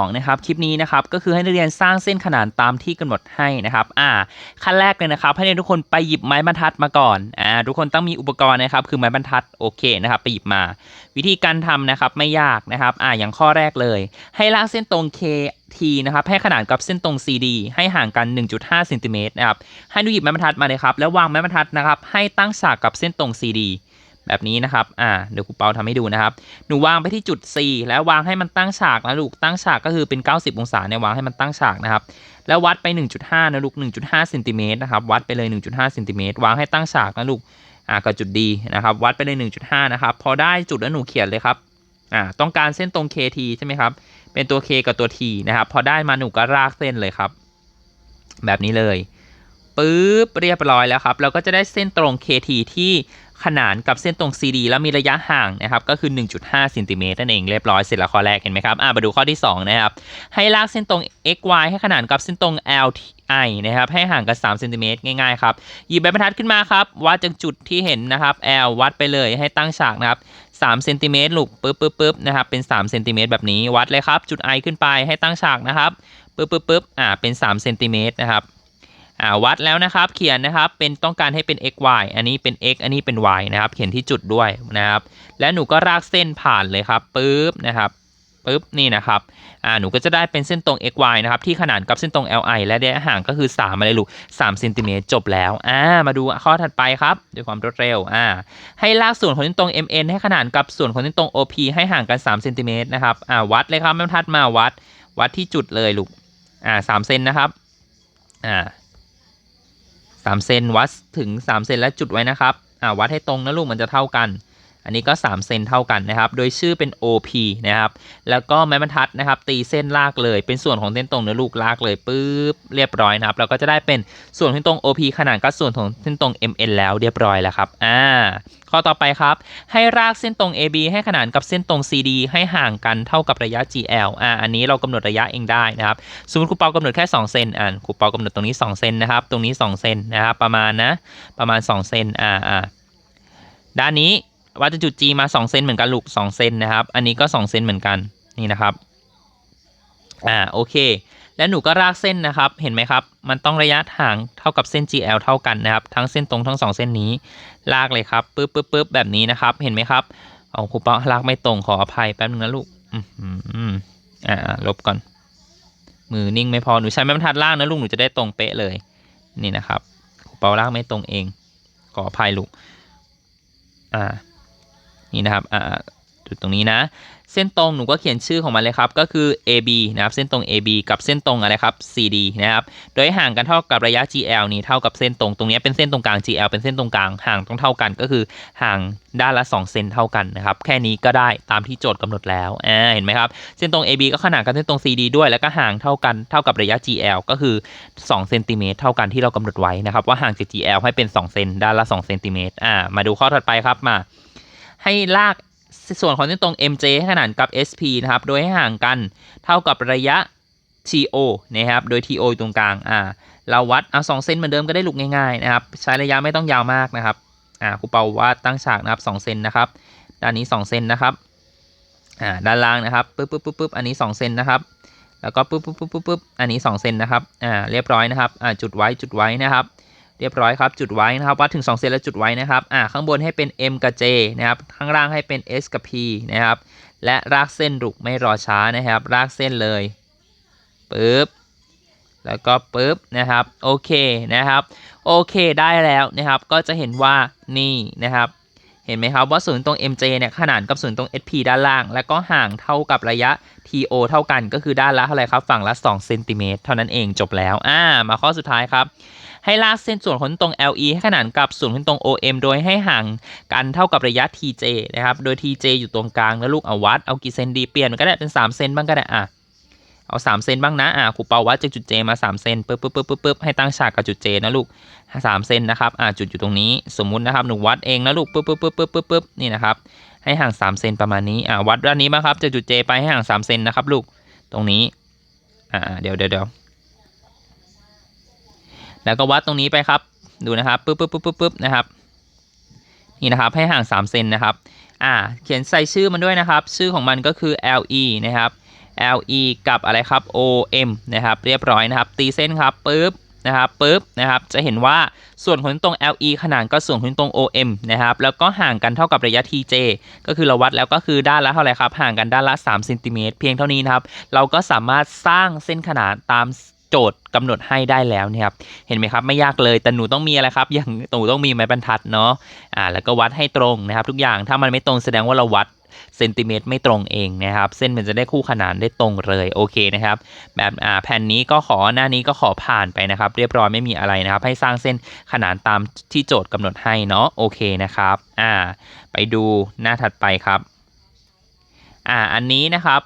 2นะครับคลิปนี้นะครับก็คือให้นักเรียนสร้างเส้นขนานตามที่กำหนดให้นะครับอ่าขั้นแรกเลยนะครับ ให้นักเรียนทุกคนไปหยิบไม้บรรทัดมาก่อนอ่าทุกคนต้องมีอุปกรณ์นะครับคือไม้บรรทัดโอเคนะครับไปหยิบมา วิธีการทำนะครับไม่ยากนะครับอ่าอย่างข้อแรกเลย ให้ลากเส้นตรง KT นะครับให้ขนานกับเส้นตรง CD ให้ห่างกัน 1.5เซนติเมตรนะครับให้หนูหยิบไม้บรรทัดมาเลยครับแล้ววางไม้บรรทัดนะครับให้ตั้งฉากกับเส้นตรง CD แบบนี้นะครับ อ่า เดี๋ยวครูเปาทำให้ดูนะครับ หนูวางไปที่จุด C แล้ววางให้มันตั้งฉากนะลูก ตั้งฉากก็คือเป็น 90 องศาเนี่ยวางให้มันตั้งฉากนะครับ แล้ววัดไป 1.5 นะลูก 1.5เซนติเมตรนะครับ วัดไปเลย 1.5เซนติเมตรวางให้ตั้งฉากนะลูก อ่ากับจุด D นะครับ วัดไปเลย 1.5 นะครับ พอได้จุดแล้วหนูเขียนเลยครับ อ่า ต้องการเส้นตรง KT ใช่ไหมครับ เป็นตัว K กับตัว T นะครับ พอได้มาหนูก็รากเส้นเลยครับ แบบนี้เลยปึ๊บเรียบร้อยแล้วครับ เราก็จะได้เส้นตรง KT ที่ ขนานกับเส้นตรง CD แล้วมีระยะห่างนะครับก็คือ 1.5เซนติเมตรนั่นเองเรียบร้อยเสร็จแล้วข้อแรกเห็นไหมครับอ่ามาดูข้อที่ 2 นะครับ ให้ลากเส้นตรง XY ให้ขนานกับเส้นตรง LI นะครับให้ห่างกัน3เซนติเมตรง่ายๆครับหยิบใบบรรทัดขึ้นมาครับวัดจากจุดที่เห็นนะครับ L วัดไปเลยให้ตั้งฉากนะครับ3เซนติเมตรลูกปึ๊บปึ๊บปึ๊บนะครับเป็น3เซนติเมตรแบบนี้วัดเลยครับจุด I ขึ้นไปให้ตั้งฉากนะครับปึ๊บปึ๊บปึ๊บอ่าเป็น3เซนติเมตรนะครับ อ่าวัดแล้วนะครับ เขียนนะครับเป็นต้องการให้เป็น x y อันนี้เป็น x อันนี้เป็น y นะครับ เขียนที่จุดด้วยนะครับ และหนูก็รากเส้นผ่านเลยครับปึ๊บนะครับปึ๊บนี่นะครับอ่าหนูก็จะได้เป็นเส้นตรง x y นะครับที่ขนานกับเส้นตรง l i และระยะห่างก็คือ3มาเลยลูก3เซนติเมตรจบแล้วอ่ามาดูข้อถัดไปครับด้วยความรวดเร็วอ่าให้ลากส่วนของเส้นตรง mn ให้ขนานกับส่วนของเส้นตรง op ให้ห่างกัน3เซนติเมตรนะครับอ่าวัดเลยครับแม่ทัดมาวัด วัดที่จุดเลยลูกอ่า3เซนนะครับอ่า สามเซนวัดถึง3เซนและจุดไว้นะครับอ่าวัดให้ตรงนะลูกมันจะเท่ากัน อันนี้ก็ 3 เซนเท่ากันนะครับ โดยชื่อเป็น OP นะครับ แล้วก็ไม้บรรทัดนะครับ ตีเส้นลากเลย เป็นส่วนของเส้นตรงเนื้อลูกลากเลยปุ๊บเรียบร้อยนะครับ เราก็จะได้เป็นส่วนเส้นตรง OP ขนาดกับส่วนของเส้นตรง MN แล้วเรียบร้อยแล้วครับ อ่า ข้อต่อไปครับ ให้รากเส้นตรง AB ให้ขนานกับเส้นตรง CD ให้ห่างกันเท่ากับระยะ GL อ่า อันนี้เรากำหนดระยะเองได้นะครับ สมมติครูเปากำหนดแค่ 2 เซน อ่าครูเปากำหนดตรงนี้ 2 เซนนะครับ ตรงนี้ 2 เซนนะครับ ประมาณนะ ประมาณ 2 เซน อ่าอ่าด้านนี้ วัดจากจุด G มา2เซนเหมือนกันลูก2เซนนะครับ อันนี้ก็2เซนเหมือนกันนี่นะครับ อ่าโอเค แล้วหนูก็รากเส้นนะครับ เห็นไหมครับ มันต้องระยะห่างเท่ากับเส้น GL เท่ากันนะครับ ทั้งเส้นตรงทั้ง 2 เส้นนี้ลากเลยครับปึ๊บปึ๊บปึ๊บแบบนี้นะครับ เห็นไหมครับเอาครูเปาลากไม่ตรงขออภัยแป๊บนึงนะลูกอืมอืมอ่าอ่าลบก่อน มือนิ่งไม่พอหนูใช้ไม้บรรทัดล่างนะลูกหนูจะได้ตรงเป๊ะเลยนี่นะครับครูเปาลากไม่ตรงเองขออภัยลูกอ่า นี่นะครับอ่าจุดตรงนี้นะ เส้นตรงหนูก็เขียนชื่อของมันเลยครับ ก็คือ AB นะครับ เส้นตรง AB กับเส้นตรงอะไรครับ CD นะครับ โดยห่างกันเท่ากับระยะ GL นี่เท่ากับเส้นตรง ตรงนี้เป็นเส้นตรงกลาง GL เป็นเส้นตรงกลางห่างต้องเท่ากันก็คือห่างด้านละ 2 เซนเท่ากันนะครับ แค่นี้ก็ได้ตามที่โจทย์กำหนดแล้วอ่าเห็นไหมครับ เส้นตรง AB ก็ขนานกับเส้นตรง CD ด้วย แล้วก็ห่างเท่ากันเท่ากับระยะ GL ก็คือ2เซนติเมตรเท่ากันที่เรากำหนดไว้นะครับว่าห่างจาก GL ให้เป็น2เซนด้านละ2เซนติเมตรอ่ามาดูข้อถัดไปครับมา ให้ลากส่วนของเส้นตรง MJ ให้ขนานกับ SP นะครับ โดยให้ห่างกันเท่ากับระยะ TO นะครับ โดย TO ตรงกลาง อ่า เราวัด เอา2เซนเหมือนเดิมก็ได้ลูกง่ายๆนะครับ ใช้ระยะไม่ต้องยาวมากนะครับ อ่าครูเปาว่าตั้งฉากนะครับ2เซนนะครับ ด้านนี้ 2 เซนนะครับ อ่า ด้านล่างนะครับ ปึ๊บปึ๊บปึ๊บปึ๊บอันนี้ 2 เซนนะครับ แล้วก็ปึ๊บปึ๊บปึ๊บปึ๊บปึ๊บอันนี้ 2 เซนนะครับ อ่า เรียบร้อยนะครับ อ่า จุดไว้ จุดไว้นะครับ เรียบร้อยครับจุดไว้นะครับวัดถึง 2 เซนแล้วจุดไว้นะครับอ่าข้างบนให้เป็น M กับ J นะครับข้างล่างให้เป็น S กับ P นะครับและรากเส้นลูกไม่รอช้านะครับ รากเส้นเลยปึ๊บแล้วก็ปึ๊บนะครับโอเคนะครับโอเคได้แล้วนะครับก็จะเห็นว่านี่นะครับเห็นไหมครับว่าศูนย์ตรง MJ เนี่ยขนานกับศูนย์ตรง SP ด้านล่าง แล้วก็ห่างเท่ากับระยะ TO เท่ากันก็คือด้านละเท่าไหร่ครับฝั่งละ2เซนติเมตรเท่านั้นเองจบแล้วอ่ามาข้อสุดท้ายครับ ให้ลากเส้นส่วนของตรง LE ให้ขนานกับส่วนของตรง OM โดยให้ห่างกันเท่ากับระยะ TJ นะครับ โดย TJ อยู่ตรงกลางแล้วลูกเอาวัด เอากี่เซนดีเปลี่ยนมันก็ได้เป็น 3 เซนบ้างก็ได้อะเอา 3 เซนบ้างนะอะครูเปาวัดจากจุด J มา 3 เซนปึ๊บปึ๊บปึ๊บปึ๊บปึ๊บให้ตั้งฉากกับจุด J นะลูก 3 เซนนะครับอะจุดอยู่ตรงนี้ สมมุตินะครับหนูวัดเองนะลูกปึ๊บปึ๊บปึ๊บปึ๊บปึ๊บปึ๊บนี่นะครับให้ห่าง 3 เซนประมาณนี้อะวัดด้านนี้บ้างครับจากจุด J ไปให้ห่าง 3 เซนนะครับลูกตรงนี้อ่าเดี๋ยวเดี๋ยวเดี๋ยว แล้วก็วัดตรงนี้ไปครับดูนะครับปึ๊บปึ๊บปึ๊บปึ๊บปึ๊บนะครับนี่นะครับให้ห่าง 3 เซนนะครับอ่าเขียนใส่ชื่อมันด้วยนะครับ ชื่อของมันก็คือ LE นะครับ LE กับอะไรครับ OM นะครับเรียบร้อยนะครับ ตีเส้นครับปึ๊บนะครับปึ๊บนะครับจะเห็นว่าส่วนของเส้นตรง LE ขนานก็ส่วนของเส้นตรง OM นะครับแล้วก็ห่างกันเท่ากับระยะ TJ ก็คือเราวัดแล้วก็คือด้านละเท่าไหร่ครับห่างกันด้านละ3เซนติเมตรเพียงเท่านี้นะครับเราก็สามารถสร้างเส้นขนานตาม โจทย์กำหนดให้ได้แล้วนะครับเห็นไหมครับไม่ยากเลยแต่หนูต้องมีอะไรครับ อย่างหนูต้องมีไม้บรรทัดเนาะอ่าแล้วก็วัดให้ตรงนะครับ ทุกอย่างถ้ามันไม่ตรงแสดงว่าเราวัดเซนติเมตรไม่ตรงเองนะครับ เส้นมันจะได้คู่ขนานได้ตรงเลยโอเคนะครับ แบบอ่าแผ่นนี้ก็ขอหน้านี้ก็ขอผ่านไปนะครับ เรียบร้อยไม่มีอะไรนะครับ ให้สร้างเส้นขนานตามที่โจทย์กำหนดให้เนาะโอเคนะครับอ่าไปดูหน้าถัดไปครับอ่าอันนี้นะครับ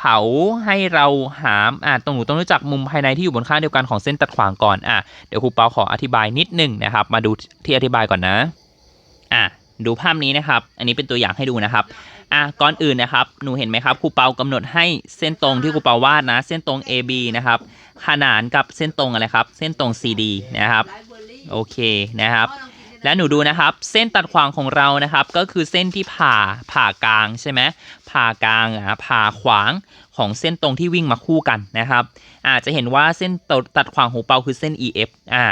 เขาให้เราหามอ่าตรงหนูต้องรู้จักมุมภายในที่อยู่บนข้างเดียวกันของเส้นตัดขวางก่อนอะเดี๋ยวครูเปาขออธิบายนิดนึงนะครับ มาดูที่อธิบายก่อนนะอะดูภาพนี้นะครับ อันนี้เป็นตัวอย่างให้ดูนะครับอะก่อนอื่นนะครับ หนูเห็นไหมครับครูเปากำหนดให้เส้นตรงที่ครูเปาวาดนะ เส้นตรง AB นะครับ ขนานกับเส้นตรงอะไรครับ เส้นตรง CD นะครับ โอเคนะครับ และหนูดูนะครับ เส้นตัดขวางของเรานะครับ ก็คือเส้นที่ผ่าผ่ากลางใช่ไหมผ่ากลางอะผ่าขวางของเส้นตรงที่วิ่งมาคู่กันนะครับอาจจะเห็นว่าเส้นตัดขวางหูเปาคือเส้น EF อ่า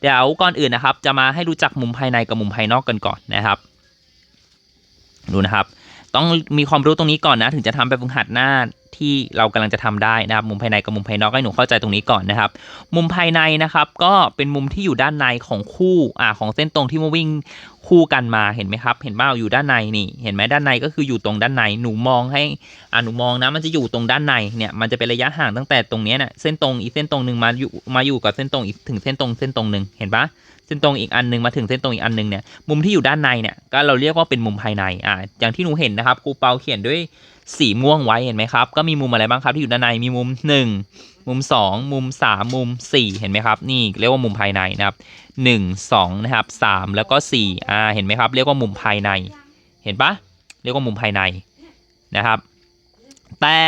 เดี๋ยวก่อนอื่นนะครับ จะมาให้รู้จักมุมภายในกับมุมภายนอกกันก่อนนะครับ ดูนะครับ ต้องมีความรู้ตรงนี้ก่อนนะ ถึงจะทำไปฝึกหัดหน้าที่เรากำลังจะทำได้นะครับ มุมภายในกับมุมภายนอกให้หนูเข้าใจตรงนี้ก่อนนะครับ มุมภายในนะครับ ก็เป็นมุมที่อยู่ด้านในของคู่อ่าของเส้นตรงที่มาวิ่งคู่กันมาเห็นไหมครับ เห็นว่าอยู่ด้านในนี่ เห็นไหมด้านในก็คืออยู่ตรงด้านในหนูมองให้อ่าหนูมองนะมันจะอยู่ตรงด้านในเนี่ยมันจะเป็นระยะห่างตั้งแต่ตรงนี้ยน่ะเส้นตรงอีกเส้นตรงหนึ่งมาอยู่มาอยู่กับเส้นตรงอีกถึงเส้นตรงเส้นตรงหนึ่งเห็นปะ ส้นตรงอีกอันหนึงมาถึงเส้นตรงอีกอันหนึงเนี่ยมุมที่อยู่ด้านในเนี่ยก็เราเรียกว่าเป็นมุมภายในอ่าอย่างที่หนูเห็นนะครับครูเปาเขียนด้วยสีม่วงไว้เห็นไหมครับ ก็มีมุมอะไรบ้างครับที่อยู่ด้านในมีมุม 1 มุม 2 มุม 3 มุม 4 เห็นไหมครับ นี่เรียกว่ามุมภายในนะครับ 1 2 นะครับ 3 แล้วก็4อ่าเห็นไหมครับ เรียกว่ามุมภายใน เห็นปะเรียกว่ามุมภายในนะครับ แต่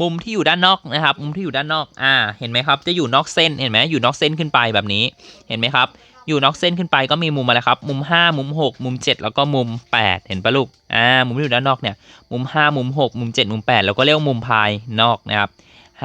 มุมที่อยู่ด้านนอกนะครับ มุมที่อยู่ด้านนอกอ่าเห็นไหมครับ จะอยู่นอกเส้นเห็นไหมอยู่นอกเส้นขึ้นไปแบบนี้เห็นไหมครับ อยู่นอกเส้นขึ้นไปก็มีมุมอะไรครับ มุม 5 มุม 6 มุม 7 แล้วก็มุม 8 เห็นปะลูก อ่า มุมที่อยู่ด้านนอกเนี่ย มุม 5 มุม 6 มุม 7 มุม 8 แล้วก็เรียกมุมภายนอกนะครับ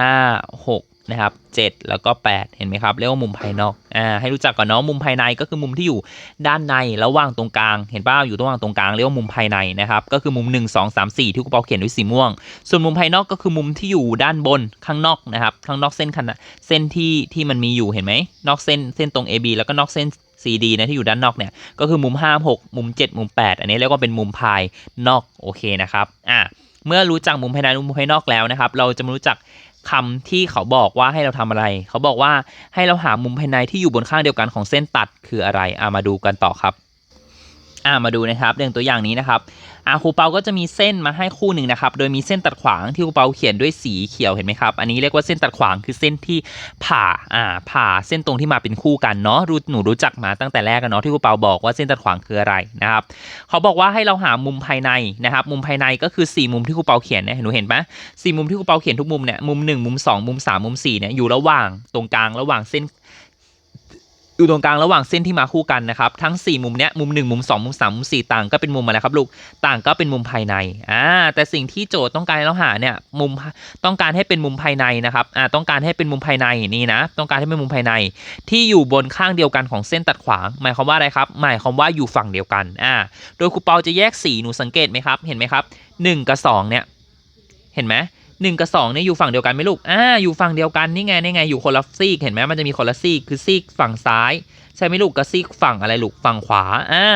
5 6 นะครับ 7 แล้วก็ 8 เห็นไหมครับ เรียกว่ามุมภายนอกอ่าให้รู้จักก่อนเนาะมุมภายในก็คือมุมที่อยู่ด้านในระหว่างตรงกลาง เห็นป่าวอยู่ระหว่างตรงกลางเรียกว่ามุมภายในนะครับก็คือมุม 1 2 3 4 ที่ครูเปาเขียนด้วยสีม่วง ส่วนมุมภายนอกก็คือมุมที่อยู่ด้านบนข้างนอกนะครับข้างนอกเส้นขนาดเส้นที่ที่มันมีอยู่เห็นไหมนอกเส้นเส้นตรง AB แล้วก็นอกเส้น CD นะที่อยู่ด้านนอกเนี่ยก็คือมุม 5 6 มุม 7 มุม 8 อันนี้เรียกว่าเป็นมุมภายนอกโอเคนะครับอะเมื่อรู้จักมุมภายในมุมภายนอกแล้วนะครับ เราจะมารู้จัก คำที่เขาบอกว่าให้เราทำอะไร เขาบอกว่าให้เราหามุมภายในที่อยู่บนข้างเดียวกันของเส้นตัดคืออะไรอามาดูกันต่อครับ อ่ามาดูนะครับเรื่องตัวอย่างนี้นะครับอ่าครูเปาก็จะมีเส้นมาให้คู่หนึ่งนะครับ โดยมีเส้นตัดขวางที่ครูเปาเขียนด้วยสีเขียวเห็นไหมครับ อันนี้เรียกว่าเส้นตัดขวางคือเส้นที่ผ่าอ่าผ่าเส้นตรงที่มาเป็นคู่กันเนาะรู้หนูรู้จักมาตั้งแต่แรกกันเนาะที่ครูเปาบอกว่าเส้นตัดขวางคืออะไรนะครับเขาบอกว่าให้เราหามุมภายในนะครับ มุมภายในก็คือสี่มุมที่ครูเปาเขียนเนี่ยหนูเห็นปะสี่มุมที่ครูเปาเขียนทุกมุมเนี่ยมุมหนึ่งมุมสองมุมสามมุมสี่เนี่ยอยู่ระหว่างตรงกลางระหว่างเส้น อยู่ตรงกลางระหว่างเส้นที่มาคู่กันนะครับทั้ง 4 มุมเนี้ยมุม 1 มุม 2 มุม 3 มุม 4 ต่างก็เป็นมุมอะไรครับลูกต่างก็เป็นมุมภายในอ่าแต่สิ่งที่โจทย์ต้องการเราหาเนี่ยมุมต้องการให้เป็นมุมภายในนะครับอ่าต้องการให้เป็นมุมภายในนี่นะต้องการให้เป็นมุมภายใน ที่อยู่บนข้างเดียวกันของเส้นตัดขวาง หมายความว่าอะไรครับหมายความว่าอยู่ฝั่งเดียวกันอ่าโดยครูเปาจะแยกสีหนูสังเกตไหมครับเห็นไหมครับ 1 กับ2เนี่ยเห็นไหม หนึ่งกับสองเนี่ยอยู่ฝั่งเดียวกันไหมลูก อ่า อยู่ฝั่งเดียวกันนี่ไงนี่ไง อยู่คนละซีก เห็นไหมมันจะมีคนละซีก คือซีกฝั่งซ้าย ใช่ไหมลูกกับซีกฝั่งอะไรลูก ฝั่งขวา อ่า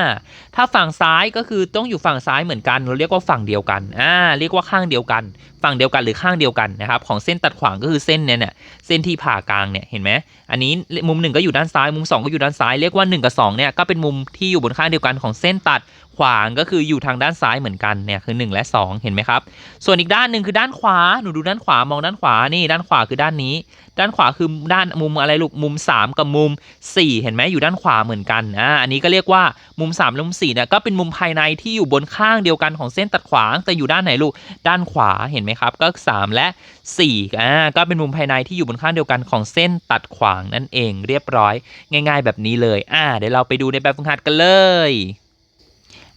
ถ้าฝั่งซ้ายก็คือต้องอยู่ฝั่งซ้ายเหมือนกัน เราเรียกว่าฝั่งเดียวกัน อ่า เรียกว่าข้างเดียวกัน ฝั่งเดียวกันหรือข้างเดียวกันนะครับ ของเส้นตัดขวางก็คือเส้นเนี่ยเนี่ย เส้นที่ผ่ากลางเนี่ย เห็นไหมอันนี้มุมหนึ่งก็อยู่ด้านซ้าย มุมสองก็อยู่ด้านซ้าย เรียกว่า1กับ2เนี่ย ก็เป็นมุมที่อยู่บนข้างเดียวกันของเส้นตัด ขวางก็คืออยู่ทางด้านซ้ายเหมือนกันเนี่ยคือ 1 และ 2 เห็นไหมครับ ส่วนอีกด้านหนึ่งคือด้านขวาหนูดูด้านขวามองด้านขวานี่ด้านขวาคือด้านนี้ ด้านขวาคือด้านมุมอะไรลูกมุม 3 กับมุม 4 เห็นไหมอยู่ด้านขวาเหมือนกันอ่าอันนี้ก็เรียกว่ามุม3และมุม4เนี่ยก็เป็นมุมภายในที่อยู่บนข้างเดียวกันของเส้นตัดขวางแต่อยู่ด้านไหนลูกด้านขวาเห็นไหมครับ ก็ 3 และ4อ่าก็เป็นมุมภายในที่อยู่บนข้างเดียวกันของเส้นตัดขวางนั่นเองเรียบร้อย ง่าย ๆ แบบนี้เลยอ่าเดี๋ยวเราไปดูในแบบฝึกหัดกันเลย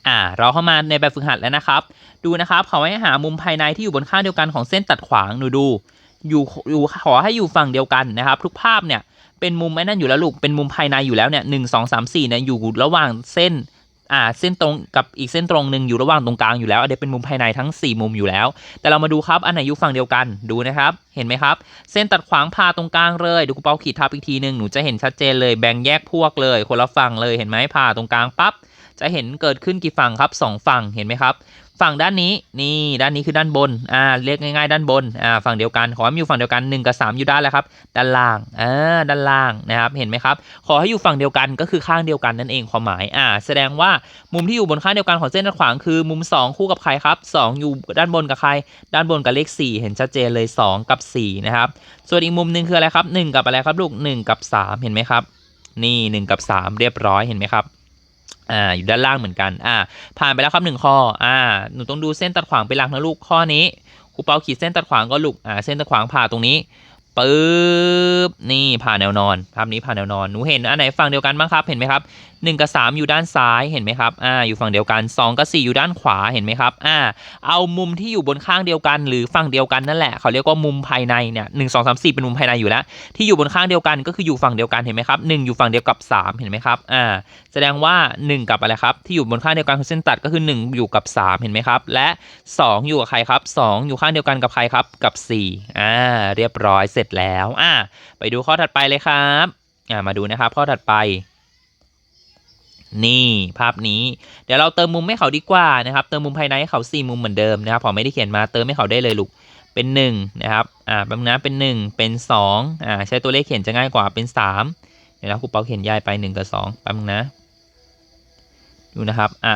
อ่าเราเข้ามาในแบบฝึกหัดแล้วนะครับ ดูนะครับเขาให้หามุมภายในที่อยู่บนข้างเดียวกันของเส้นตัดขวางหนูดู อยู่อยู่ขอให้อยู่ฝั่งเดียวกันนะครับ ทุกภาพเนี่ยเป็นมุมไอ้นั่นอยู่แล้วลูกเป็นมุมภายในอยู่แล้วเนี่ยหนึ่งสองสามสี่เนี่ยอยู่ระหว่างเส้นอ่าเส้นตรงกับอีกเส้นตรงหนึ่งอยู่ระหว่างตรงกลางอยู่แล้วอันนี้เป็นมุมภายในทั้ง 4 มุมอยู่แล้ว แต่เรามาดูครับอันไหนอยู่ฝั่งเดียวกันดูนะครับ เห็นไหมครับ เส้นตัดขวางพาตรงกลางเลยดูกูเปาขีดทับอีกทีหนึ่งหนูจะเห็นชัดเจนเลยแบ่งแยกพวกเลย คนละฝั่งเลยเห็นไหมพาตรงกลางปั๊บ จะเห็นเกิดขึ้นกี่ฝั่งครับสองฝั่งเห็นไหมครับ ฝั่งด้านนี้นี่ด้านนี้คือด้านบนอ่าเรียกง่ายๆด้านบนอ่าฝั่งเดียวกันขอให้อยู่ฝั่งเดียวกัน1กับ3 อยู่ด้านแล้วครับด้านล่างอ่าด้านล่างนะครับเห็นไหมครับขอให้อยู่ฝั่งเดียวกันก็คือข้างเดียวกันนั่นเองความหมายอ่าแสดงว่ามุมที่อยู่บนข้างเดียวกันของเส้นด้านขวางคือมุม 2 คู่กับใครครับ 2 อยู่ด้านบนกับใคร ด้านบนกับเลข 4 เห็นชัดเจนเลย 2 กับ4นะครับส่วนอีกมุมหนึ่งคืออะไรครับ 1 กับอะไรครับลูก1กับ 3 เห็นไหมครับนี่ 1 กับ 3 เรียบร้อยเห็นไหมครับ อ่าอยู่ด้านล่างเหมือนกันอ่าผ่านไปแล้วครับหนึ่งข้ออ่าหนูต้องดูเส้นตัดขวางเป็นหลักนะลูกข้อนี้ครูเปาขีดเส้นตัดขวางก็ลูกอ่าเส้นตัดขวางผ่าตรงนี้ปึ๊บนี่ผ่าแนวนอนภาพนี้ผ่าแนวนอนหนูเห็นอันไหนฝั่งเดียวกันบ้างครับเห็นไหมครับ 1 กับ 3 อยู่ด้านซ้ายเห็นไหมครับอ่าอยู่ฝั่งเดียวกัน 2 กับ 4 อยู่ด้านขวาเห็นไหมครับอ่าเอามุมที่อยู่บนข้างเดียวกัน หรือฝั่งเดียวกันนั่นแหละเขาเรียกว่ามุมภายในเนี่ยหนึ่งสองสามสี่เป็นมุมภายในอยู่แล้ว ที่อยู่บนข้างเดียวกันก็คืออยู่ฝั่งเดียวกันเห็นไหมครับหนึ่งอยู่ฝั่งเดียวกับ 3 เห็นไหมครับอ่าแสดงว่า 1 กับอะไรครับที่อยู่บนข้างเดียวกันคือเส้นตัดก็คือ 1 อยู่กับ 3 เห็นไหมครับ และ 2 อยู่กับใครครับ 2 อยู่ข้างเดียวกันกับใครครับกับ4อ่าเรียบร้อยเสร็จแล้วอ่าไปดูข้อถัดไปเลยครับอ่ามาดูนะครับข้อถัดไป นี่ภาพนี้ เดี๋ยวเราเติมมุมให้เขาดีกว่านะครับ เติมมุมภายในให้เขา4มุมเหมือนเดิมนะครับผมไม่ได้เขียนมาเติมให้เขาได้เลยลูกเป็น 1 นะครับ อ่าแป๊บนึงนะเป็น 1 เป็น 2 อ่า ใช้ตัวเลขเขียนจะง่ายกว่า เป็น 3 เดี๋ยวนะครูเปาเขียนย้ายไป 1 กับ2แป๊บนึงนะ ดูนะครับ อ่า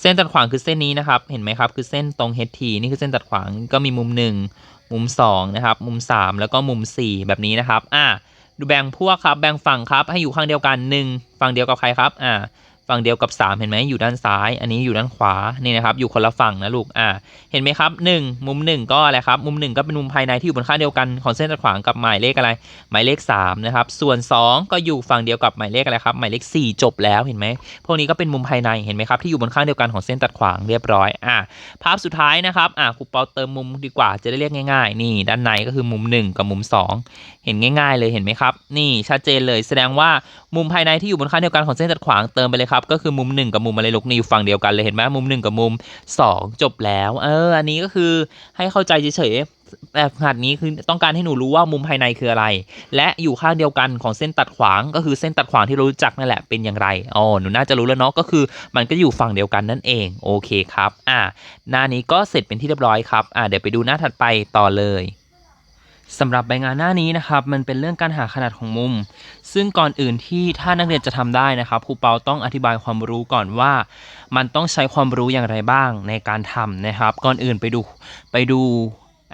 เส้นตัดขวางคือเส้นนี้นะครับ เห็นไหมครับ คือเส้นตรง HT นี่คือเส้นตัดขวาง ก็มีมุม 1 มุม 2 นะครับ มุม 3 แล้วก็มุม 4 แบบนี้นะครับ อ่า ดูแบ่งพวกครับ แบ่งฝั่งครับ ให้อยู่ข้างเดียวกันหนึ่งฝั่งเดียวกับใครครับ อ่า ฝั่งเดียวกับ 3 เห็นไหมอยู่ด้านซ้าย อันนี้อยู่ด้านขวานี่นะครับอยู่คนละฝั่งนะลูกอ่าเห็นไหมครับ 1 มุม 1 ก็อะไรครับมุม 1 ก็เป็นมุมภายในที่อยู่บนข้างเดียวกันของเส้นตัดขวางกับหมายเลขอะไร หมายเลข3นะครับส่วน 2 ก็อยู่ฝั่งเดียวกับหมายเลขอะไรครับหมายเลข 4 จบแล้วเห็นไหมพวกนี้ก็เป็นมุมภายในเห็นไหมครับที่อยู่บนข้างเดียวกันของเส้นตัดขวางเรียบร้อยอ่าภาพสุดท้ายนะครับอ่าครูเปาเติมมุมดีกว่าจะได้เรียกง่าย ๆ นี่ ด้านในก็คือมุม 1 กับมุม 2 เห็นง่าย ๆ เลยเห็นไหมครับ นี่ชัดเจนเลยแสดงว่ามุมภายในที่อยู่บนข้าเดียวกันของเส้นตัดขวางเติมไปเลยครับ ก็คือมุม 1 กับมุมอะไรลูกนี่อยู่ฝั่งเดียวกันเลยเห็นไหมมุม 1 กับมุม 2 จบแล้ว เออ อันนี้ก็คือให้เข้าใจเฉยๆแบบหัดนี้คือต้องการให้หนูรู้ว่ามุมภายในคืออะไร และอยู่ข้างเดียวกันของเส้นตัดขวาง ก็คือเส้นตัดขวางที่รู้จักนั่นแหละเป็นอย่างไรอ๋อหนูน่าจะรู้แล้วเนาะก็คือ มันก็อยู่ฝั่งเดียวกันนั่นเองโอเคครับ อ่าหน้านี้ก็เสร็จเป็นที่เรียบร้อยครับอ่าเดี๋ยวไปดูหน้าถัดไปต่อเลย สำหรับใบงานหน้านี้นะครับมันเป็นเรื่องการหาขนาดของมุม ซึ่งก่อนอื่นที่ถ้านักเรียนจะทำได้นะครับครูเปาต้องอธิบายความรู้ก่อนว่า มันต้องใช้ความรู้อย่างไรบ้างในการทำนะครับ ก่อนอื่นไปดูไปดู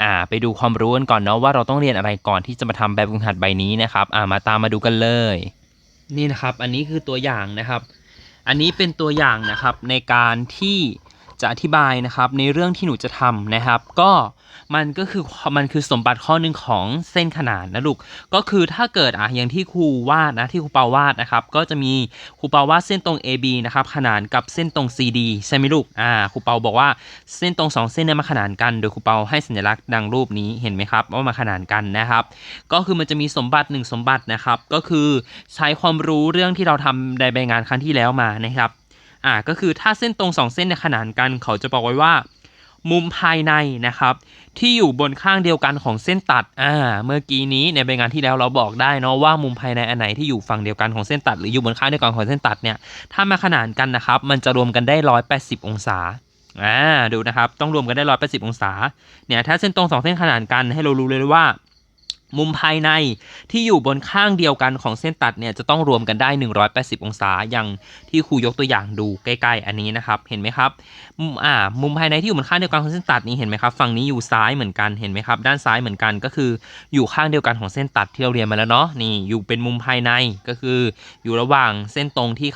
อ่าไปดูความรู้กันก่อนเนาะว่าเราต้องเรียนอะไรก่อนที่จะมาทำแบบฝึกหัดใบนี้นะครับอ่ามาตามมาดูกันเลย นี่นะครับ อันนี้คือตัวอย่างนะครับ อันนี้เป็นตัวอย่างนะครับในการที่จะอธิบายนะครับในเรื่องที่หนูจะทำนะครับ ก็ มันก็คือมันคือสมบัติข้อหนึ่งของเส้นขนานนะลูก ก็คือถ้าเกิดอะอย่างที่ครูวาดนะที่ครูเปาวาดนะครับ ก็จะมีครูเปาวาดเส้นตรง AB นะครับขนานกับเส้นตรง CD ใช่ไหมลูกอ่าครูเปาบอกว่าเส้นตรงสองเส้นนี่ยมาขนานกันโดยครูเปาให้สัญลักษณ์ดังรูปนี้เห็นไหมครับว่ามาขนานกันนะครับ ก็คือมันจะมีสมบัติหนึ่งสมบัตินะครับ ก็คือใช้ความรู้เรื่องที่เราทำในใบงานครั้งที่แล้วมานะครับอ่าก็คือถ้าเส้นตรงสองเส้นเนี่ยขนานกัน เขาจะบอกไว้ว่า มุมภายในนะครับ ที่อยู่บนข้างเดียวกันของเส้นตัด อ่า เมื่อกี้นี้ในใบงานที่แล้วเราบอกได้เนาะว่ามุมภายในอันไหนที่อยู่ฝั่งเดียวกันของเส้นตัด หรืออยู่บนข้างเดียวกันของเส้นตัดเนี่ย ถ้ามาขนานกันนะครับ มันจะรวมกันได้ 180 องศา อ่า ดูนะครับ ต้องรวมกันได้ 180 องศา เนี่ย ถ้าเส้นตรงสองเส้นขนานกันให้เรารู้เลยว่า มุมภายในที่อยู่บนข้างเดียวกันของเส้นตัดเนี่ยจะต้องรวมกันได้ 180 องศาอย่างที่ครูยกตัวอย่างดูใกล้ๆ อันนี้นะครับเห็นไหมครับมุมอ่ามุมภายในที่อยู่บนข้างเดียวกันของเส้นตัดนี้เห็นไหมครับฝั่งนี้อยู่ซ้ายเหมือนกันเห็นไหมครับ ด้านซ้ายเหมือนกันก็คืออยู่ข้างเดียวกันของเส้นตัดที่เราเรียนมาแล้วเนาะนี่อยู่เป็นมุมภายในก็คือ อยู่ระหว่างเส้นตรงที่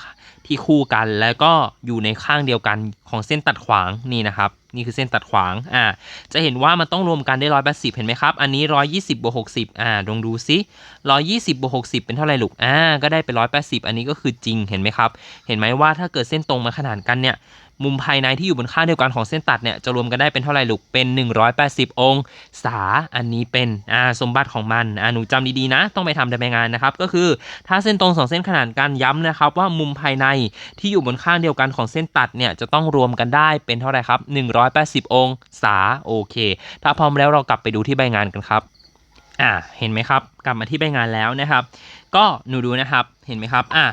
ที่คู่กัน แล้วก็อยู่ในข้างเดียวกันของเส้นตัดขวางนี่นะครับ นี่คือเส้นตัดขวางอ่าจะเห็นว่ามันต้องรวมกันได้ร้อยแปดสิบเห็นไหมครับ อันนี้ร้อยยี่สิบบวกหกสิบอ่าลองดูซิร้อยยี่สิบบวกหกสิบเป็นเท่าไหร่ลูกอ่าก็ได้เป็นร้อยแปดสิบอันนี้ก็คือจริงเห็นไหมครับ เห็นไหมว่าถ้าเกิดเส้นตรงมาขนานกันเนี่ยมุมภายในที่อยู่บนข้างเดียวกันของเส้นตัดเนี่ยจะรวมกันได้เป็นเท่าไหร่ลูกเป็น 180 องศาอันนี้เป็นอ่าสมบัติของมันอ่าหนูจำดีๆนะ ต้องไปทำในใบงานนะครับ ก็คือถ้าเส้นตรงสองเส้นขนานกันย้ำนะครับ ว่ามุมภายในที่อยู่บนข้างเดียวกันของเส้นตัดเนี่ยจะต้องรวมกันได้เป็นเท่าไหร่ครับ180 องศาโอเค ถ้าพร้อมแล้วเรากลับไปดูที่ใบงานกันครับอ่าเห็นไหมครับ กลับมาที่ใบงานแล้วนะครับ ก็หนูดูนะครับเห็นไหมครับอ่า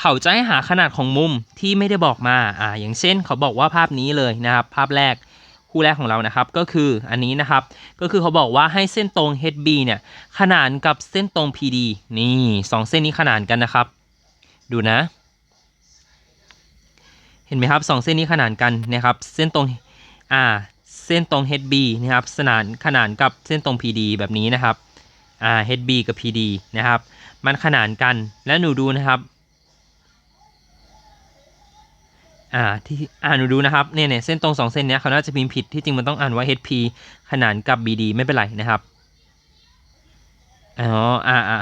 เขาจะให้หาขนาดของมุมที่ไม่ได้บอกมาอ่าอย่างเช่นเขาบอกว่าภาพนี้เลยนะครับ ภาพแรกคู่แรกของเรานะครับก็คืออันนี้นะครับก็คือเขาบอกว่าให้เส้นตรง HB เนี่ยขนานกับเส้นตรง PD นี่สองเส้นนี้ขนานกันนะครับ ดูนะ เห็นไหมครับสองเส้นนี้ขนานกันนะครับ เส้นตรง อ่าเส้นตรง HB นะครับสนานขนานกับเส้นตรง PD แบบนี้นะครับอ่า HB กับ PD นะครับ มันขนานกันและหนูดูนะครับอ่าที่อ่าหนูดูนะครับเนี่ยเนี่ยเส้นตรงสองเส้นเนี้ยเขาน่าจะพิมพ์ผิดที่จริงมันต้องอ่านว่า HP ขนานกับ BD ไม่เป็นไรนะครับอ๋ออ่าอ่า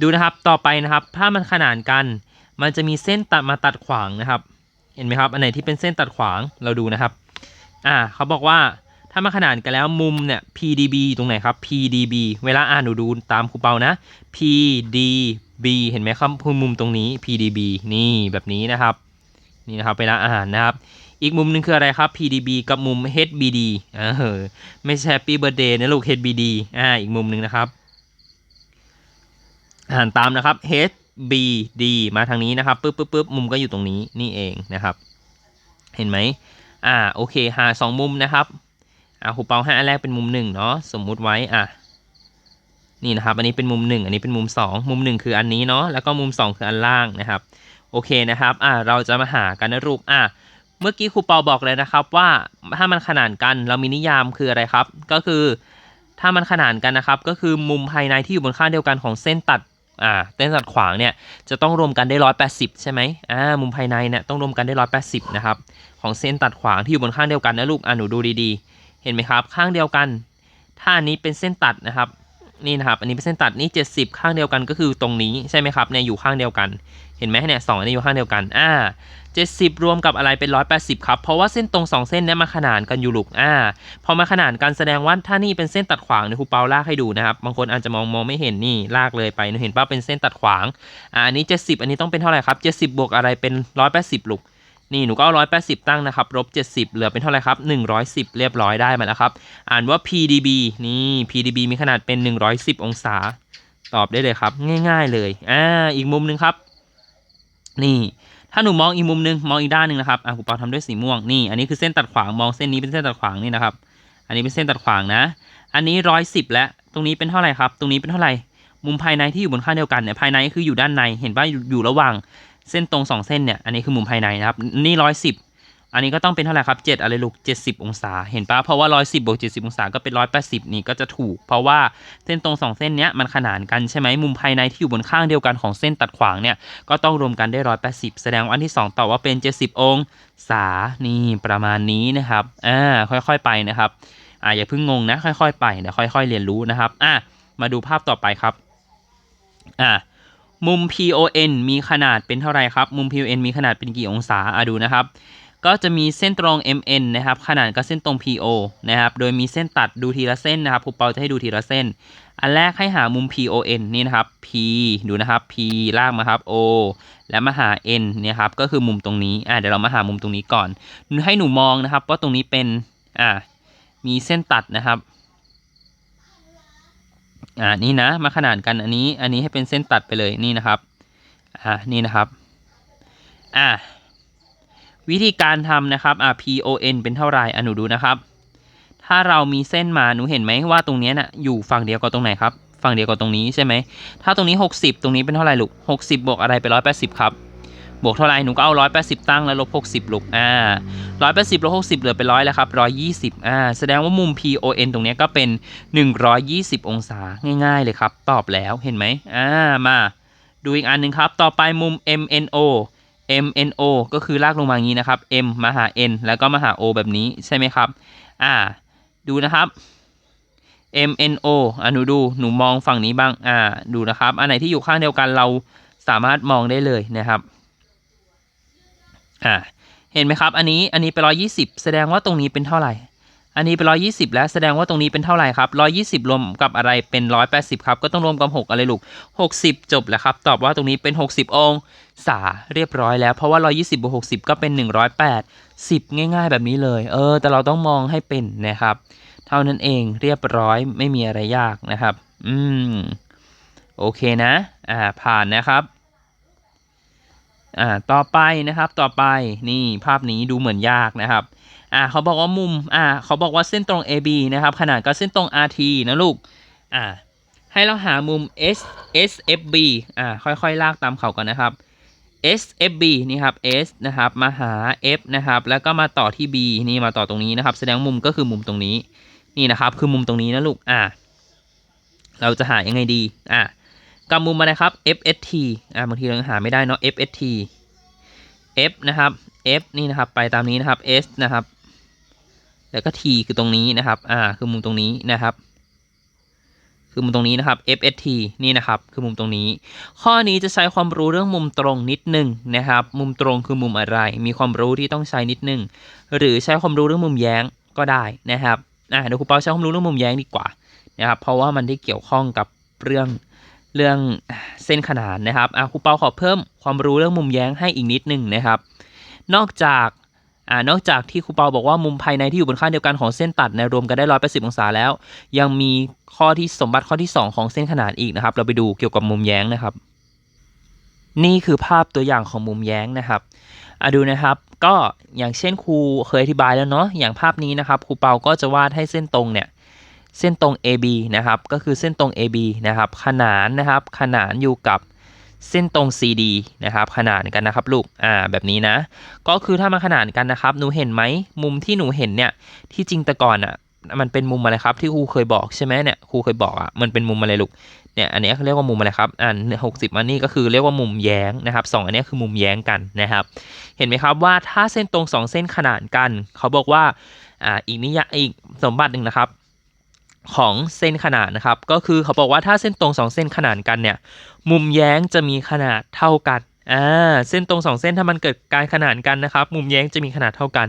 ดูนะครับต่อไปนะครับถ้ามันขนานกัน มันจะมีเส้นตัดมาตัดขวางนะครับ เห็นไหมครับ อันไหนที่เป็นเส้นตัดขวางเราดูนะครับ อ่าเขาบอกว่าถ้ามาขนานกันแล้วมุมเนี่ย PDB ตรงไหนครับ PDB เวลาอ่านหนูดูตามครูเปานะ PDB เห็นไหมครับคือมุมตรงนี้ PDB นี่แบบนี้นะครับนี่นะครับเวลาอ่านนะครับ อีกมุมหนึงคืออะไรครับ PDB กับมุม HBD เออไม่ใช่ Happy Birthday นะลูก HBD อ่าอีกมุมหนึ่งนะครับ อ่านตามนะครับ HBD มาทางนี้นะครับปึ๊บปึ๊บปึ๊บมุมก็อยู่ตรงนี้นี่เองนะครับ เห็นไหม อ่าโอเคหาสองมุมนะครับอ่าครูเปาให้อันแรกเป็นมุมหนึ่งเนาะสมมุติไว้อะนี่นะครับอันนี้เป็นมุมหนึ่งอันนี้เป็นมุมสองมุมหนึ่งคืออันนี้เนาะแล้วก็มุมสองคืออันล่างนะครับโอเคนะครับอ่าเราจะมาหากันนะลูกอ่าเมื่อกี้ครูเปาบอกเลยนะครับว่าถ้ามันขนานกันเรามีนิยามคืออะไรครับ ก็คือถ้ามันขนานกันนะครับ ก็คือมุมภายในที่อยู่บนข้างเดียวกันของเส้นตัด อ่าเส้นตัดขวางเนี่ยจะต้องรวมกันได้ร้อยแปดสิบใช่ไหมอ่ามุมภายในเนี่ยต้องรวมกันได้ร้อยแปดสิบนะครับ ของเส้นตัดขวางที่อยู่บนข้างเดียวกันนะลูกอ่าหนูดูดีๆ เห็นไหมครับ ข้างเดียวกัน ถ้าอันนี้เป็นเส้นตัดนะครับนี่นะครับอันนี้เป็นเส้นตัดนี่ 70 ข้างเดียวกันก็คือตรงนี้ใช่ไหมครับเนี่ยอยู่ข้างเดียวกัน เห็นไหมเนี่ยสองอันนี้อยู่ข้างเดียวกันอ่า 70 รวมกับอะไรเป็น 180 ครับ เพราะว่าเส้นตรง 2 เส้นนี้มาขนานกันอยู่ลูกอ่าพอมาขนานกันแสดงว่าถ้านี่เป็นเส้นตัดขวางเนี่ยครูเปาลากให้ดูนะครับ บางคนอาจจะมองมองไม่เห็นนี่ลากเลยไปนูเห็นป่ะเป็นเส้นตัดขวางอ่าอันนี้ 70 อันนี้ต้องเป็นเท่าไหร่ครับ 70 บวกอะไรเป็น 180 ลูกนี่หนูก็เอา180 ตั้งนะครับลบ70 เหลือเป็นเท่าไหร่ครับ 110 เรียบร้อยได้มาแล้วครับ อ่านว่า PDB นี่ PDB มีขนาดเป็น 110 องศา ตอบได้เลยครับ ง่าย ๆ เลย อ่า อีกมุมนึงครับ นี่ ถ้าหนูมองอีกมุมหนึ่งมองอีกด้านหนึ่งนะครับอะครูปาทำด้วยสีม่วงนี่อันนี้คือเส้นตัดขวางมองเส้นนี้เป็นเส้นตัดขวางนี่นะครับอันนี้เป็นเส้นตัดขวางนะ อันนี้ร้อยสิบแล้วตรงนี้เป็นเท่าไหร่ครับ ตรงนี้เป็นเท่าไหร่มุมภายในที่อยู่บนข้างเดียวกันเนี่ยภายในคืออยู่ด้านในเห็นว่าอยู่อยู่ระหว่างเส้นตรงสองเส้นเนี่ยอันนี้คือมุมภายในนะครับนี่ร้อยสิบ อันนี้ก็ต้องเป็นเท่าไหร่ครับ7อะไรลูก70องศา เห็นปะเพราะว่า110บวก70องศาก็เป็น180นี่ก็จะถูก เพราะว่าเส้นตรงสองเส้นเนี้ยมันขนานกันใช่ไหมมุมภายในที่อยู่บนข้างเดียวกันของเส้นตัดขวางเนี่ยก็ต้องรวมกันได้180แสดงว่าอันที่2ตอบว่าเป็น70องศานี่ประมาณนี้นะครับอ่าค่อยๆไปนะครับอ่าอย่าเพิ่งงงนะค่อยๆไปเดี๋ยวค่อย ๆ เรียนรู้นะครับอะมาดูภาพต่อไปครับอ่ามุม PON มีขนาดเป็นเท่าไหร่ครับ มุม PON มีขนาดเป็นกี่องศาอะดูนะครับ ก็จะมีเส้นตรง MN นะครับ ขนาดกับเส้นตรง PO นะครับ โดยมีเส้นตัดดูทีละเส้นนะครับครูเปาจะให้ดูทีละเส้น อันแรกให้หามุม PON นี่นะครับ P ดูนะครับ P ลากมาครับ O แล้วมาหา N เนี่ยครับ ก็คือมุมตรงนี้ อ่าเดี๋ยวเรามาหามุมตรงนี้ก่อน ให้หนูมองนะครับว่าตรงนี้เป็น อ่า มีเส้นตัดนะครับ อ่า นี่นะ มาขนานกัน อันนี้ อันนี้ให้เป็นเส้นตัดไปเลย นี่นะครับ อ่า นี่นะครับ อ่า วิธีการทำนะครับอ่า PON เป็นเท่าไหร่อะหนูดูนะครับ ถ้าเรามีเส้นมาหนูเห็นไหมว่าตรงนี้ยน่ะอยู่ฝั่งเดียวกับตรงไหนครับ ฝั่งเดียวกับตรงนี้ใช่ไหม ถ้าตรงนี้ 60 ตรงนี้เป็นเท่าไหร่ลูก60 บวกอะไรไป 180 ครับ บวกเท่าไหร่หนูก็เอา 180 ตั้งแล้วลบ 60 ลูก อ่า 180ลบ60 เหลือเป็นร้อยแล้วครับ 120 อ่า แสดงว่ามุม PON ตรงนี้ก็เป็น 120 องศา ง่าย ๆ เลยครับ ตอบแล้ว เห็นไหมอ่า มา ดูอีกอันหนึ่งครับ ต่อไปมุม MNO m n o ก็คือลากลงมาอย่างนี้นะครับ m มาหา n แล้วก็มาหา o แบบนี้ใช่ไหมครับ อ่า ดูนะครับ m n o อะหนูดู หนูมองฝั่งนี้บ้าง อ่า ดูนะครับ อันไหนที่อยู่ข้างเดียวกันเราสามารถมองได้เลยนะครับ อ่า เห็นไหมครับ อันนี้ อันนี้เป็นร้อยี่สิบแสดงว่าตรงนี้เป็นเท่าไหร่ อันนี้เป็นร้อยี่สิบแล้วแสดงว่าตรงนี้เป็นเท่าไหร่ครับร้อยี่สิบรวมกับอะไรเป็นร้อยแปดสิบครับ ก็ต้องรวมกับหกอะไรลูกหกสิบจบแล้วครับ ตอบว่าตรงนี้เป็นหกสิบองศาเรียบร้อยแล้ว เพราะว่าร้อยี่สิบบวกหกสิบก็เป็นหนึ่งร้อยแปดสิบง่าย ๆ แบบนี้เลย เออ แต่เราต้องมองให้เป็นนะครับ เท่านั้นเองเรียบร้อยไม่มีอะไรยากนะครับ อืม โอเคนะ อ่า ผ่านนะครับอ่าต่อไปนะครับต่อไปนี่ภาพนี้ดูเหมือนยากนะครับ อ่าเขาบอกว่ามุมอ่าเขาบอกว่าเส้นตรง AB นะครับขนาดก็เส้นตรง RT นะลูกอ่าให้เราหามุม S SFB อ่าค่อยๆ ลากตามเขากันนะครับ SFB นี่ครับ S นะครับมาหา F นะครับแล้วก็มาต่อที่ B นี่มาต่อตรงนี้นะครับ แสดงมุมก็คือมุมตรงนี้นี่นะครับคือมุมตรงนี้นะลูกอ่าเราจะหายังไงดีอ่ากับมุมอะไรครับ FST อ่าบางทีเราหาไม่ได้เนาะ FST F นะครับ F นี่นะครับไปตามนี้นะครับ S นะครับ แล้วก็ T คือตรงนี้นะครับอ่าคือมุมตรงนี้นะครับ คือมุมตรงนี้นะครับ FST นี่นะครับ คือมุมตรงนี้ ข้อนี้จะใช้ความรู้เรื่องมุมตรงนิดนึงนะครับ มุมตรงคือมุมอะไร มีความรู้ที่ต้องใช้นิดนึง หรือใช้ความรู้เรื่องมุมแย้งก็ได้นะครับอ่าเดี๋ยวครูเปาใช้ความรู้เรื่องมุมแย้งดีกว่านะครับ เพราะว่ามันได้เกี่ยวข้องกับเรื่องเรื่องเส้นขนานนะครับอ่าครูเปาขอเพิ่มความรู้เรื่องมุมแย้งให้อีกนิดนึงนะครับ นอกจาก อ่านอกจากที่ครูเปาบอกว่ามุมภายในที่อยู่บนข้าเดียวกันของเส้นตัดเนี่ยรวมกันได้180องศาแล้ว ยังมีข้อที่สมบัติข้อที่ 2 ของเส้นขนานอีกนะครับ เราไปดูเกี่ยวกับมุมแย้งนะครับ นี่คือภาพตัวอย่างของมุมแย้งนะครับอะดูนะครับก็อย่างเช่นครูเคยอธิบายแล้วเนาะอย่างภาพนี้นะครับครูเปาก็จะวาดให้เส้นตรงเนี่ยเส้นตรง AB นะครับก็คือเส้นตรง AB นะครับขนานนะครับขนานอยู่กับ เส้นตรง CD นะครับขนานกันนะครับลูกอ่าแบบนี้นะ ก็คือถ้ามันขนานกันนะครับ หนูเห็นไหมมุมที่หนูเห็นเนี่ยที่จริงแต่ก่อนอะมันเป็นมุมอะไรครับที่ครูเคยบอกใช่ไหมเนี่ยครูเคยบอกอะมันเป็นมุมอะไรลูกเนี่ยอันนี้เขาเรียกว่ามุมอะไรครับอ่าหกสิบอันนี้ก็คือเรียกว่ามุมแย้งนะครับสองอันนี้คือมุมแย้งกันนะครับ เห็นไหมครับว่าถ้าเส้นตรงสองเส้นขนานกัน เขาบอกว่าอ่าอีกนิยามอีกสมบัติหนึ่งนะครับ ของเส้นขนานนะครับ ก็คือเขาบอกว่าถ้าเส้นตรงสองเส้นขนานกันเนี่ย มุมแย้งจะมีขนาดเท่ากันอ่าเส้นตรงสองเส้นถ้ามันเกิดการขนานกันนะครับ มุมแย้งจะมีขนาดเท่ากัน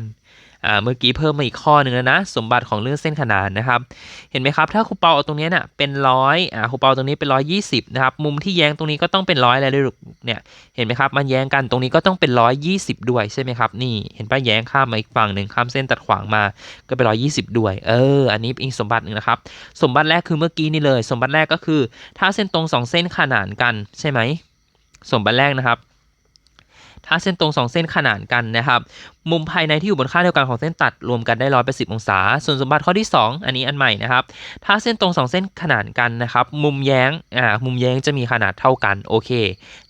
อ่าเมื่อกี้เพิ่มมาอีกข้อหนึ่งแล้วนะ สมบัติของเรื่องเส้นขนานนะครับ เห็นไหมครับ ถ้าครูเปาเอาตรงนี้เนี่ยเป็นร้อยอ่าครูเปาตรงนี้เป็นร้อยยี่สิบนะครับ มุมที่แย้งตรงนี้ก็ต้องเป็นร้อยอะไรเลยลูกเนี่ย เห็นไหมครับ มันแย้งกันตรงนี้ก็ต้องเป็นร้อยยี่สิบด้วยใช่ไหมครับ นี่เห็นป้าแย้งข้ามมาอีกฝั่งหนึ่งข้ามเส้นตัดขวางมาก็เป็นร้อยยี่สิบด้วย เออ อันนี้อีกสมบัติหนึ่งนะครับ สมบัติแรกคือเมื่อกี้นี่เลย สมบัติแรกก็คือ ถ้าเส้นตรงสองเส้นขนานกันใช่ไหมสมบัติแรกนะครับ ถ้าเส้นตรงสองเส้นขนานกันนะครับ มุมภายในที่อยู่บนค่าเดียวกันของเส้นตัดรวมกันได้ร้อยแปดสิบองศา ส่วนสมบัติข้อที่ 2 อันนี้อันใหม่นะครับ ถ้าเส้นตรงสองเส้นขนานกันนะครับ มุมแย้ง อ่า มุมแย้งจะมีขนาดเท่ากันโอเค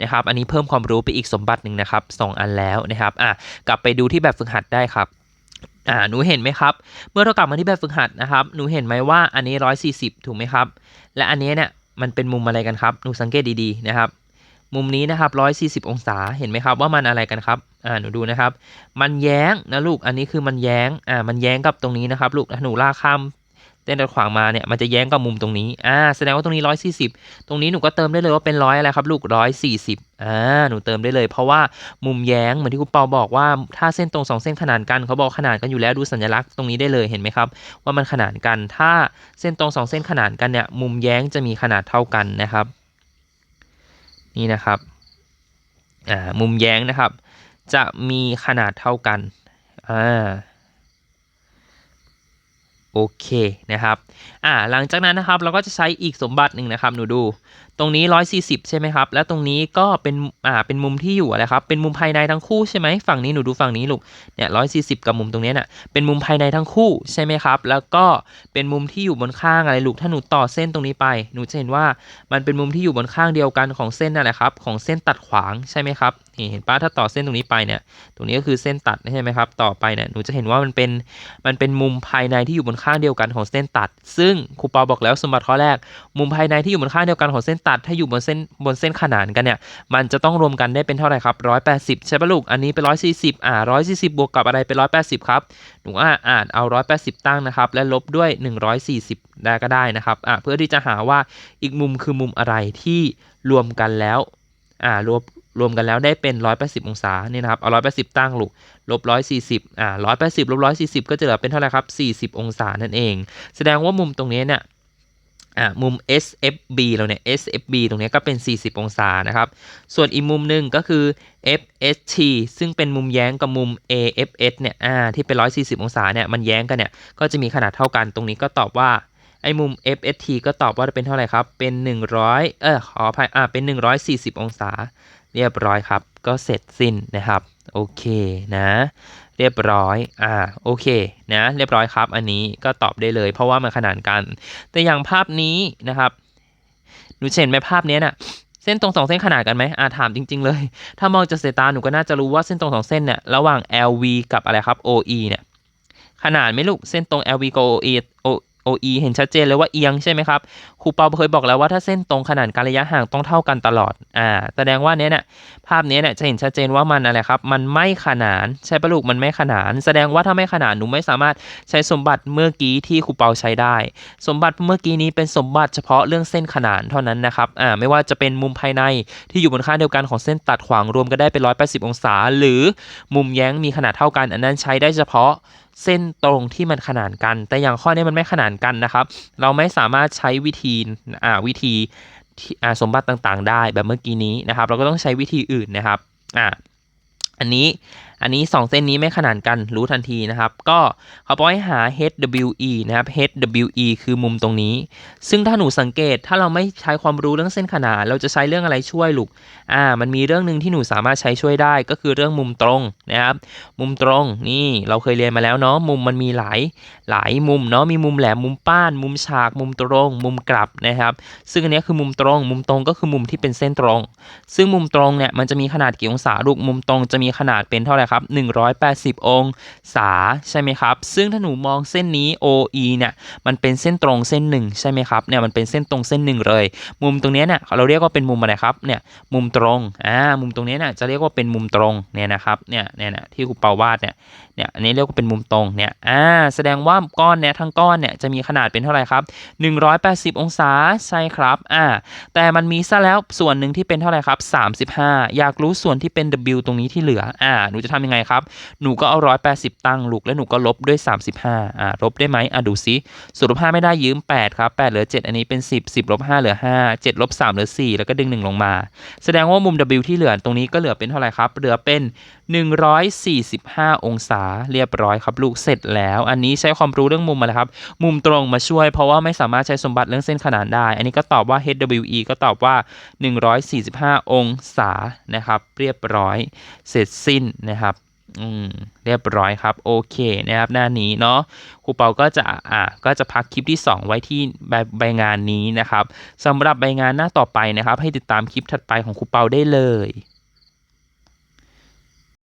นะครับ อันนี้เพิ่มความรู้ไปอีกสมบัติหนึ่งนะครับสองอันแล้วนะครับ อะกลับไปดูที่แบบฝึกหัดได้ครับอ่าหนูเห็นไหมครับ เมื่อเรากลับมาที่แบบฝึกหัดนะครับ หนูเห็นไหมว่าอันนี้ 140 ถูกไหมครับ และอันนี้เนี่ยมันเป็นมุมอะไรกันครับ หนูสังเกตดีๆนะครับ มุมนี้นะครับ 140 องศา เห็นไหมครับว่ามันอะไรกันครับ อ่า หนูดูนะครับ มันแย้งนะลูก อันนี้คือมันแย้ง อ่า มันแย้งกับตรงนี้นะครับ ลูก หนูลากข้ามเส้นตัดขวางมาเนี่ย มันจะแย้งกับมุมตรงนี้ อ่า แสดงว่าตรงนี้ 140 ตรงนี้หนูก็เติมได้เลยว่าเป็นร้อยอะไรครับลูก 140 อ่า หนูเติมได้เลย เพราะว่ามุมแย้งเหมือนที่คุณเปาบอกว่าถ้าเส้นตรงสองเส้นขนานกันเขาบอกขนานกันอยู่แล้วดูสัญลักษณ์ตรงนี้ได้เลยเห็นไหมครับ ว่ามันขนานกัน ถ้าเส้นตรงสองเส้นขนานกันเนี่ย มุมแย้งจะมีขนาดเท่ากันนะครับ นี่นะครับมุมแย้งนะครับ จะมีขนาดเท่ากันอ่า โอเคนะครับ อ่า หลังจากนั้นนะครับเราก็จะใช้อีกสมบัติหนึ่งนะครับหนูดู ตรงนี้ 140 ใช่ไหมครับ แล้วตรงนี้ก็เป็น อ่า เป็นมุมที่อยู่อะไรครับ เป็นมุมภายในทั้งคู่ใช่ไหมฝั่งนี้หนูดูฝั่งนี้ลูก เนี่ย140กับมุมตรงนี้ยน่ะ เป็นมุมภายในทั้งคู่ใช่ไหมครับ แล้วก็เป็นมุมที่อยู่บนข้างอะไรลูก ถ้าหนูต่อเส้นตรงนี้ไป หนูจะเห็นว่ามันเป็นมุมที่อยู่บนข้างเดียวกันของเส้นนั่นแหละครับ ของเส้นตัดขวางใช่ไหมครับ นี่เห็นป้าถ้าต่อเส้นตรงนี้ไปเนี่ย ตรงนี้ก็คือเส้นตัดใช่ไหมครับ ต่อไปเนี่ย หนูจะเห็นว่ามันเป็น มันเป็นมุมภายในที่อยู่บนข้างเดียวกันของเส้นตัด ซึ่งครูปาบอกแล้วสมบัติข้อแรก มุมภายในที่อยู่บนข้างเดียวกันของเส้นตัด ถ้าอยู่บนเส้นบนเส้นขนานกันเนี่ย มันจะต้องรวมกันได้เป็นเท่าไหร่ครับ 180 ใช่ปะลูก อันนี้เป็น 140 อ่า 140 บวกกับอะไรเป็น 180 ครับ หนูอ่าอ่านเอา 180 ตั้งนะครับ และลบด้วย 140 ได้ก็ได้นะครับ อ่าเพื่อที่จะหาว่าอีกมุมคือมุมอะไรที่รวมกันแล้ว อ่ารวม รวมกันแล้วได้เป็น 180 องศาเนี่ยนะครับ เอา 180 ตั้งลูกลบ 140 อ่า 180 ลบ 140 ก็จะเหลือเป็นเท่าไหร่ครับ 40 องศานั่นเอง แสดงว่ามุมตรงนี้เนี่ย อ่า มุม SFB เราเนี่ย SFB ตรงนี้ก็เป็น 40 องศานะครับ ส่วนอีกมุมหนึ่งก็คือ FST ซึ่งเป็นมุมแย้งกับมุม AFS เนี่ย อ่า ที่เป็น 140 องศาเนี่ย มันแย้งกันเนี่ย ก็จะมีขนาดเท่ากัน ตรงนี้ก็ตอบว่าไอ้มุม FST ก็ตอบว่าเป็นเท่าไหร่ครับ เป็น 100 เออขออภัย อ่า เป็น 140 องศา เรียบร้อยครับ ก็เสร็จสิ้นนะครับ โอเคนะ เรียบร้อย อ่า โอเค นะ เรียบร้อยครับ อันนี้ก็ตอบได้เลย เพราะว่ามันขนานกัน แต่อย่างภาพนี้นะครับหนูเห็นไหมภาพนี้ยน่ะเส้นตรงสองเส้นขนาดกันไหมอ่าถามจริง ๆ เลย ถ้ามองจากสายตาหนูก็น่าจะรู้ว่าเส้นตรงสองเส้นเนี่ยระหว่าง LV กับอะไรครับ OE เนี่ยขนาดไหม่ลูกเส้นตรง LV กับ OE OE เห็นชัดเจนเลยว่าเอียงใช่ไหมครับครูเปาเคยบอกแล้วว่าถ้าเส้นตรงขนาดการระยะห่างต้องเท่ากันตลอดอ่าแสดงว่าเนี้ยเนี่ยภาพเนี้ยเนี่ยจะเห็นชัดเจนว่ามันอะไรครับ มันไม่ขนานใช่ปะลูกมันไม่ขนาน แสดงว่าถ้าไม่ขนานหนูไม่สามารถใช้สมบัติเมื่อกี้ที่ครูเปาใช้ได้ สมบัติเมื่อกี้นี้เป็นสมบัติเฉพาะเรื่องเส้นขนานเท่านั้นนะครับอ่าไม่ว่าจะเป็นมุมภายในที่อยู่บนข้าเดียวกันของเส้นตัดขวางรวมกันได้เป็น180 องศา หรือมุมแย้งมีขนาดเท่ากัน อันนั้นใช้ได้เฉพาะ เส้นตรงที่มันขนานกัน แต่อย่างข้อนี้มันไม่ขนานกันนะครับ เราไม่สามารถใช้วิธีอ่าวิธีอ่าสมบัติต่างๆ ได้แบบเมื่อกี้นี้นะครับ เราก็ต้องใช้วิธีอื่นนะครับอ่าอันนี้ อันนี้ 2 เส้นนี้ไม่ขนานกันรู้ทันทีนะครับ ก็เขาบอกให้หา HWE นะครับ HWE คือมุมตรงนี้ ซึ่งถ้าหนูสังเกตถ้าเราไม่ใช้ความรู้เรื่องเส้นขนาน เราจะใช้เรื่องอะไรช่วยลูกอ่ามันมีเรื่องหนึ่งที่หนูสามารถใช้ช่วยได้ก็คือเรื่องมุมตรงนะครับ มุมตรงนี่เราเคยเรียนมาแล้วเนาะมุมมันมีหลายหลายมุมเนาะมีมุมแหลมมุมป้าน มุมฉาก มุมตรง มุมกลับนะครับ ซึ่งอันนี้คือมุมตรง มุมตรงก็คือมุมที่เป็นเส้นตรง ซึ่งมุมตรงเนี่ยมันจะมีขนาดกี่องศาลูกมุมตรงจะมีขนาดเป็นเท่าไหร่ครับ180 องศาใช่ไหมครับ ซึ่งถ้าหนูมองเส้นนี้ OE เนี่ยมันเป็นเส้นตรงเส้นหนึ่งใช่ไหมครับเนี่ยมันเป็นเส้นตรงเส้นหนึ่งเลย มุมตรงนี้เนี่ยเราเรียกว่าเป็นมุมอะไรครับเนี่ยมุมตรงอ่ามุมตรงนี้เนี่ยจะเรียกว่าเป็นมุมตรงเนี่ยนะครับเนี่ยเนี่ยนะที่ครูเปาวาดเนี่ยเนี่ยอันนี้เรียกว่าเป็นมุมตรงเนี่ยอ่าแสดงว่าก้อนเนี่ยทั้งก้อนเนี่ยจะมีขนาดเป็นเท่าไหร่ครับ 180 องศาใช่ครับอ่าแต่มันมีซะแล้วส่วนหนึ่งที่เป็นเท่าไหร่ครับ35 อยากรู้ส่วนที่เป็น W ตรงนี้ที่เหลืออ่าหนูจะทำยังไงครับ หนูก็เอา 180 ตั้งลูก แล้วหนูก็ลบด้วย 35อ่าลบได้ไหมอ่าดูซิสูตรลบ5ไม่ได้ยืม 8 ครับ 8 เหลือ 7 อันนี้เป็น 10 10ลบ5เหลือ 5 7ลบ3เหลือ 4 แล้วก็ดึง 1 ลงมา แสดงว่ามุม W ที่เหลือตรงนี้ก็เหลือเป็นเท่าไหร่ครับ เหลือเป็น 145 องศาเรียบร้อยครับลูกเสร็จแล้ว อันนี้ใช้ความรู้เรื่องมุมมาแล้วครับ มุมตรงมาช่วย เพราะว่าไม่สามารถใช้สมบัติเรื่องเส้นขนานได้ อันนี้ก็ตอบว่า HWE ก็ตอบว่า 145 องศานะครับ เรียบร้อย เสร็จสิ้นนะครับ อืมเรียบร้อยครับโอเคนะครับหน้านี้เนาะครูเปาก็จะอ่าก็จะพักคลิปที่ 2 ไว้ที่ใบใบงานนี้นะครับสำหรับใบงานหน้าต่อไปนะครับ ให้ติดตามคลิปถัดไปของครูเปาได้เลย